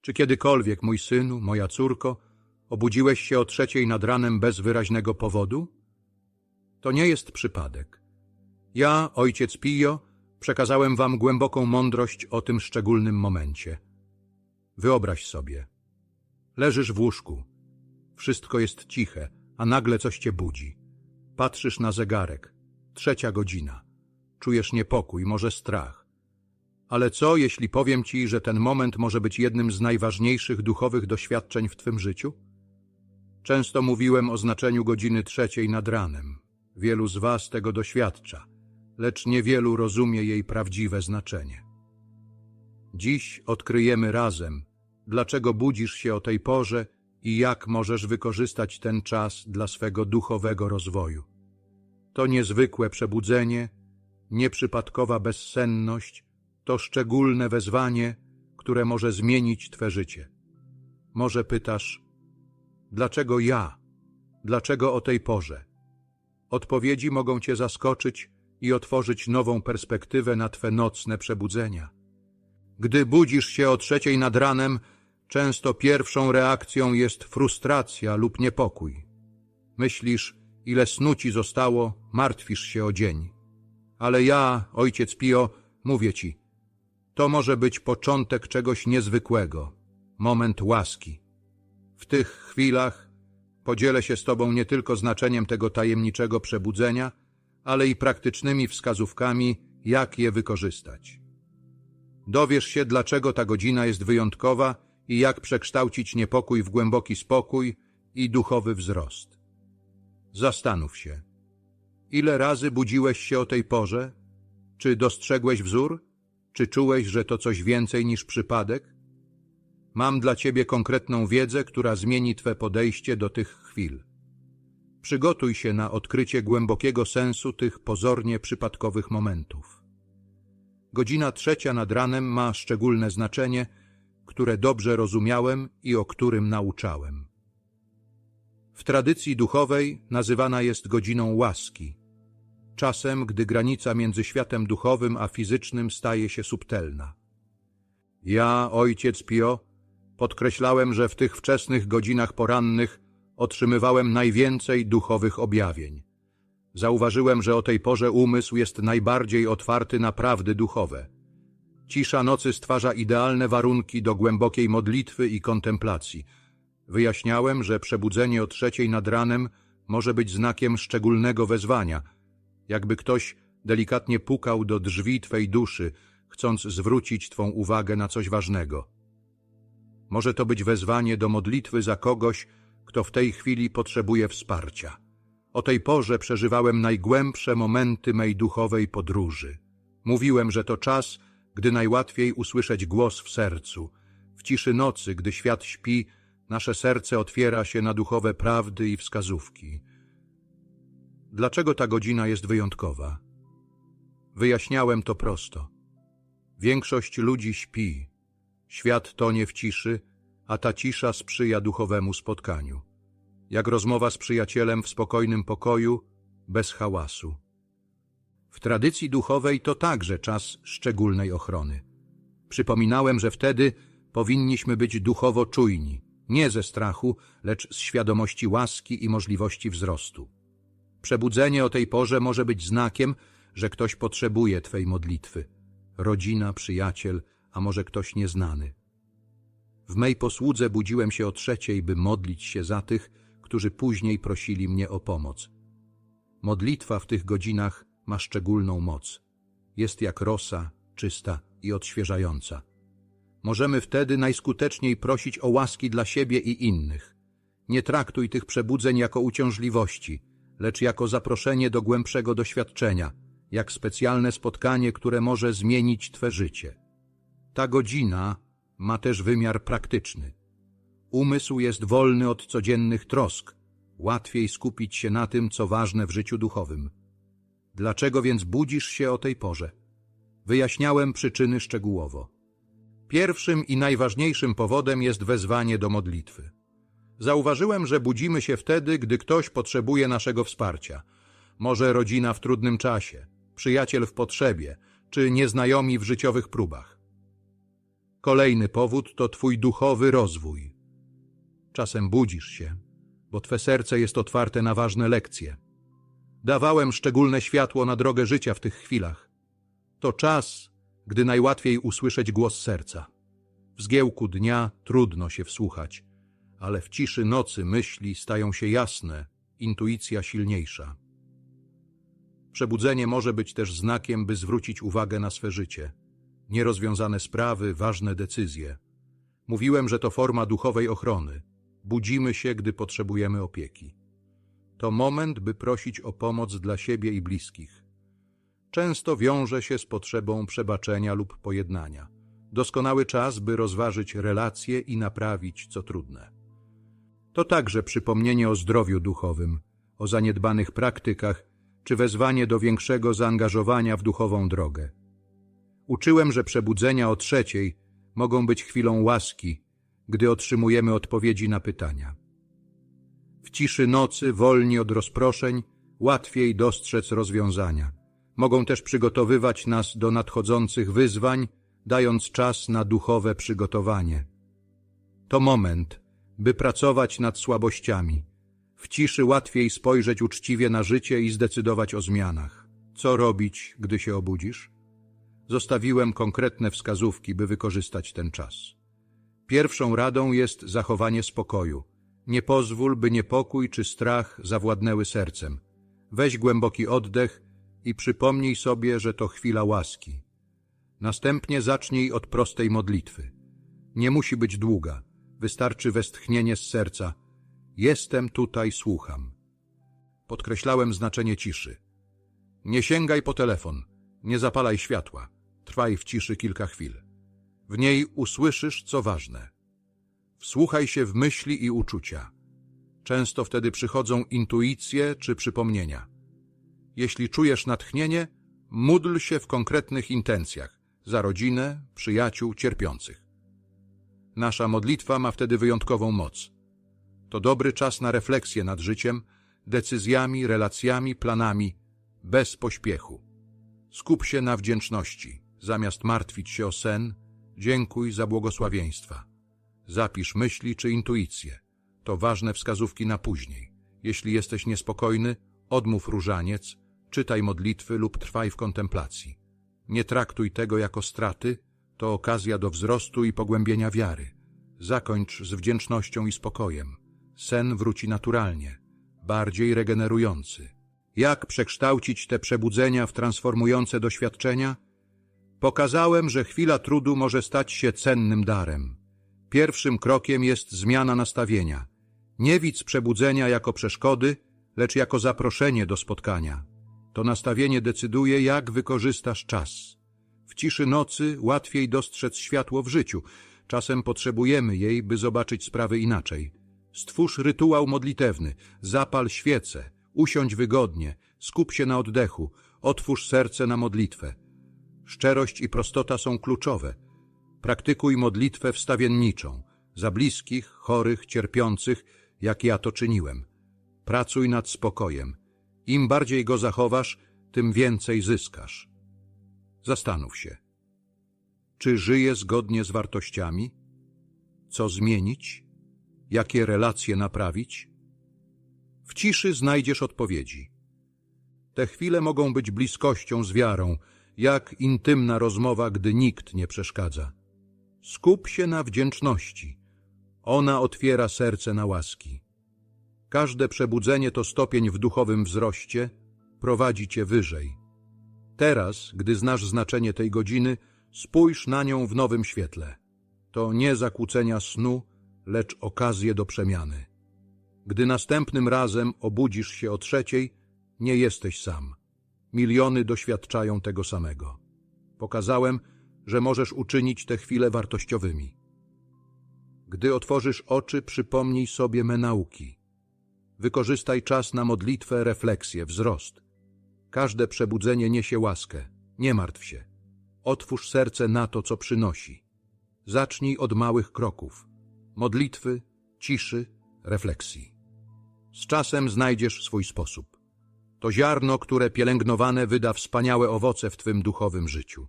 Czy kiedykolwiek, mój synu, moja córko, obudziłeś się o trzeciej nad ranem bez wyraźnego powodu? To nie jest przypadek. Ja, ojciec Pio, przekazałem wam głęboką mądrość o tym szczególnym momencie. Wyobraź sobie. Leżysz w łóżku. Wszystko jest ciche, a nagle coś cię budzi. Patrzysz na zegarek. Trzecia godzina. Czujesz niepokój, może strach. Ale co, jeśli powiem ci, że ten moment może być jednym z najważniejszych duchowych doświadczeń w twym życiu? Często mówiłem o znaczeniu godziny trzeciej nad ranem. Wielu z was tego doświadcza, lecz niewielu rozumie jej prawdziwe znaczenie. Dziś odkryjemy razem, dlaczego budzisz się o tej porze i jak możesz wykorzystać ten czas dla swego duchowego rozwoju. To niezwykłe przebudzenie, nieprzypadkowa bezsenność, to szczególne wezwanie, które może zmienić Twe życie. Może pytasz, dlaczego ja? Dlaczego o tej porze? Odpowiedzi mogą Cię zaskoczyć i otworzyć nową perspektywę na Twe nocne przebudzenia. Gdy budzisz się o trzeciej nad ranem, często pierwszą reakcją jest frustracja lub niepokój. Myślisz, ile snu ci zostało, martwisz się o dzień. Ale ja, ojciec Pio, mówię ci, to może być początek czegoś niezwykłego, moment łaski. W tych chwilach podzielę się z Tobą nie tylko znaczeniem tego tajemniczego przebudzenia, ale i praktycznymi wskazówkami, jak je wykorzystać. Dowiesz się, dlaczego ta godzina jest wyjątkowa i jak przekształcić niepokój w głęboki spokój i duchowy wzrost. Zastanów się, ile razy budziłeś się o tej porze? Czy dostrzegłeś wzór? Czy czułeś, że to coś więcej niż przypadek? Mam dla ciebie konkretną wiedzę, która zmieni twe podejście do tych chwil. Przygotuj się na odkrycie głębokiego sensu tych pozornie przypadkowych momentów. Godzina trzecia nad ranem ma szczególne znaczenie, które dobrze rozumiałem i o którym nauczałem. W tradycji duchowej nazywana jest godziną łaski, czasem, gdy granica między światem duchowym a fizycznym staje się subtelna. Ja, ojciec Pio, podkreślałem, że w tych wczesnych godzinach porannych otrzymywałem najwięcej duchowych objawień. Zauważyłem, że o tej porze umysł jest najbardziej otwarty na prawdy duchowe. Cisza nocy stwarza idealne warunki do głębokiej modlitwy i kontemplacji. Wyjaśniałem, że przebudzenie o trzeciej nad ranem może być znakiem szczególnego wezwania, jakby ktoś delikatnie pukał do drzwi Twej duszy, chcąc zwrócić Twą uwagę na coś ważnego. Może to być wezwanie do modlitwy za kogoś, kto w tej chwili potrzebuje wsparcia. O tej porze przeżywałem najgłębsze momenty mej duchowej podróży. Mówiłem, że to czas, gdy najłatwiej usłyszeć głos w sercu. W ciszy nocy, gdy świat śpi, nasze serce otwiera się na duchowe prawdy i wskazówki. Dlaczego ta godzina jest wyjątkowa? Wyjaśniałem to prosto. Większość ludzi śpi. Świat tonie w ciszy, a ta cisza sprzyja duchowemu spotkaniu. Jak rozmowa z przyjacielem w spokojnym pokoju, bez hałasu. W tradycji duchowej to także czas szczególnej ochrony. Przypominałem, że wtedy powinniśmy być duchowo czujni, nie ze strachu, lecz z świadomości łaski i możliwości wzrostu. Przebudzenie o tej porze może być znakiem, że ktoś potrzebuje Twej modlitwy. Rodzina, przyjaciel, a może ktoś nieznany. W mej posłudze budziłem się o trzeciej, by modlić się za tych, którzy później prosili mnie o pomoc. Modlitwa w tych godzinach ma szczególną moc. Jest jak rosa, czysta i odświeżająca. Możemy wtedy najskuteczniej prosić o łaski dla siebie i innych. Nie traktuj tych przebudzeń jako uciążliwości, lecz jako zaproszenie do głębszego doświadczenia, jak specjalne spotkanie, które może zmienić Twe życie. Ta godzina ma też wymiar praktyczny. Umysł jest wolny od codziennych trosk, łatwiej skupić się na tym, co ważne w życiu duchowym. Dlaczego więc budzisz się o tej porze? Wyjaśniałem przyczyny szczegółowo. Pierwszym i najważniejszym powodem jest wezwanie do modlitwy. Zauważyłem, że budzimy się wtedy, gdy ktoś potrzebuje naszego wsparcia. Może rodzina w trudnym czasie, przyjaciel w potrzebie, czy nieznajomi w życiowych próbach. Kolejny powód to twój duchowy rozwój. Czasem budzisz się, bo twe serce jest otwarte na ważne lekcje. Dawałem szczególne światło na drogę życia w tych chwilach. To czas, gdy najłatwiej usłyszeć głos serca. W zgiełku dnia trudno się wsłuchać, ale w ciszy nocy myśli stają się jasne, intuicja silniejsza. Przebudzenie może być też znakiem, by zwrócić uwagę na swe życie. Nierozwiązane sprawy, ważne decyzje. Mówiłem, że to forma duchowej ochrony. Budzimy się, gdy potrzebujemy opieki. To moment, by prosić o pomoc dla siebie i bliskich. Często wiąże się z potrzebą przebaczenia lub pojednania. Doskonały czas, by rozważyć relacje i naprawić, co trudne. To także przypomnienie o zdrowiu duchowym, o zaniedbanych praktykach, czy wezwanie do większego zaangażowania w duchową drogę. Uczyłem, że przebudzenia o trzeciej mogą być chwilą łaski, gdy otrzymujemy odpowiedzi na pytania. W ciszy nocy, wolni od rozproszeń, łatwiej dostrzec rozwiązania. Mogą też przygotowywać nas do nadchodzących wyzwań, dając czas na duchowe przygotowanie. To moment, by pracować nad słabościami. W ciszy łatwiej spojrzeć uczciwie na życie i zdecydować o zmianach. Co robić, gdy się obudzisz? Zostawiłem konkretne wskazówki, by wykorzystać ten czas. Pierwszą radą jest zachowanie spokoju. Nie pozwól, by niepokój czy strach zawładnęły sercem. Weź głęboki oddech i przypomnij sobie, że to chwila łaski. Następnie zacznij od prostej modlitwy. Nie musi być długa. Wystarczy westchnienie z serca. Jestem tutaj, słucham. Podkreślałem znaczenie ciszy. Nie sięgaj po telefon, nie zapalaj światła. Trwaj w ciszy kilka chwil. W niej usłyszysz, co ważne. Wsłuchaj się w myśli i uczucia. Często wtedy przychodzą intuicje czy przypomnienia. Jeśli czujesz natchnienie, módl się w konkretnych intencjach za rodzinę, przyjaciół, cierpiących. Nasza modlitwa ma wtedy wyjątkową moc. To dobry czas na refleksję nad życiem, decyzjami, relacjami, planami, bez pośpiechu. Skup się na wdzięczności. Zamiast martwić się o sen, dziękuj za błogosławieństwa. Zapisz myśli czy intuicje. To ważne wskazówki na później. Jeśli jesteś niespokojny, odmów różaniec, czytaj modlitwy lub trwaj w kontemplacji. Nie traktuj tego jako straty, to okazja do wzrostu i pogłębienia wiary. Zakończ z wdzięcznością i spokojem. Sen wróci naturalnie, bardziej regenerujący. Jak przekształcić te przebudzenia w transformujące doświadczenia? Pokazałem, że chwila trudu może stać się cennym darem. Pierwszym krokiem jest zmiana nastawienia. Nie widz przebudzenia jako przeszkody, lecz jako zaproszenie do spotkania. To nastawienie decyduje, jak wykorzystasz czas. W ciszy nocy łatwiej dostrzec światło w życiu. Czasem potrzebujemy jej, by zobaczyć sprawy inaczej. Stwórz rytuał modlitewny, zapal świecę, usiądź wygodnie, skup się na oddechu, otwórz serce na modlitwę. Szczerość i prostota są kluczowe. Praktykuj modlitwę wstawienniczą, za bliskich, chorych, cierpiących, jak ja to czyniłem. Pracuj nad spokojem. Im bardziej go zachowasz, tym więcej zyskasz. Zastanów się. Czy żyję zgodnie z wartościami? Co zmienić? Jakie relacje naprawić? W ciszy znajdziesz odpowiedzi. Te chwile mogą być bliskością z wiarą, jak intymna rozmowa, gdy nikt nie przeszkadza. Skup się na wdzięczności. Ona otwiera serce na łaski. Każde przebudzenie to stopień w duchowym wzroście, prowadzi cię wyżej. Teraz, gdy znasz znaczenie tej godziny, spójrz na nią w nowym świetle. To nie zakłócenia snu, lecz okazje do przemiany. Gdy następnym razem obudzisz się o trzeciej, nie jesteś sam. Miliony doświadczają tego samego. Pokazałem, że możesz uczynić te chwile wartościowymi. Gdy otworzysz oczy, przypomnij sobie me nauki. Wykorzystaj czas na modlitwę, refleksję, wzrost. Każde przebudzenie niesie łaskę. Nie martw się. Otwórz serce na to, co przynosi. Zacznij od małych kroków. Modlitwy, ciszy, refleksji. Z czasem znajdziesz swój sposób. To ziarno, które pielęgnowane wyda wspaniałe owoce w Twym duchowym życiu.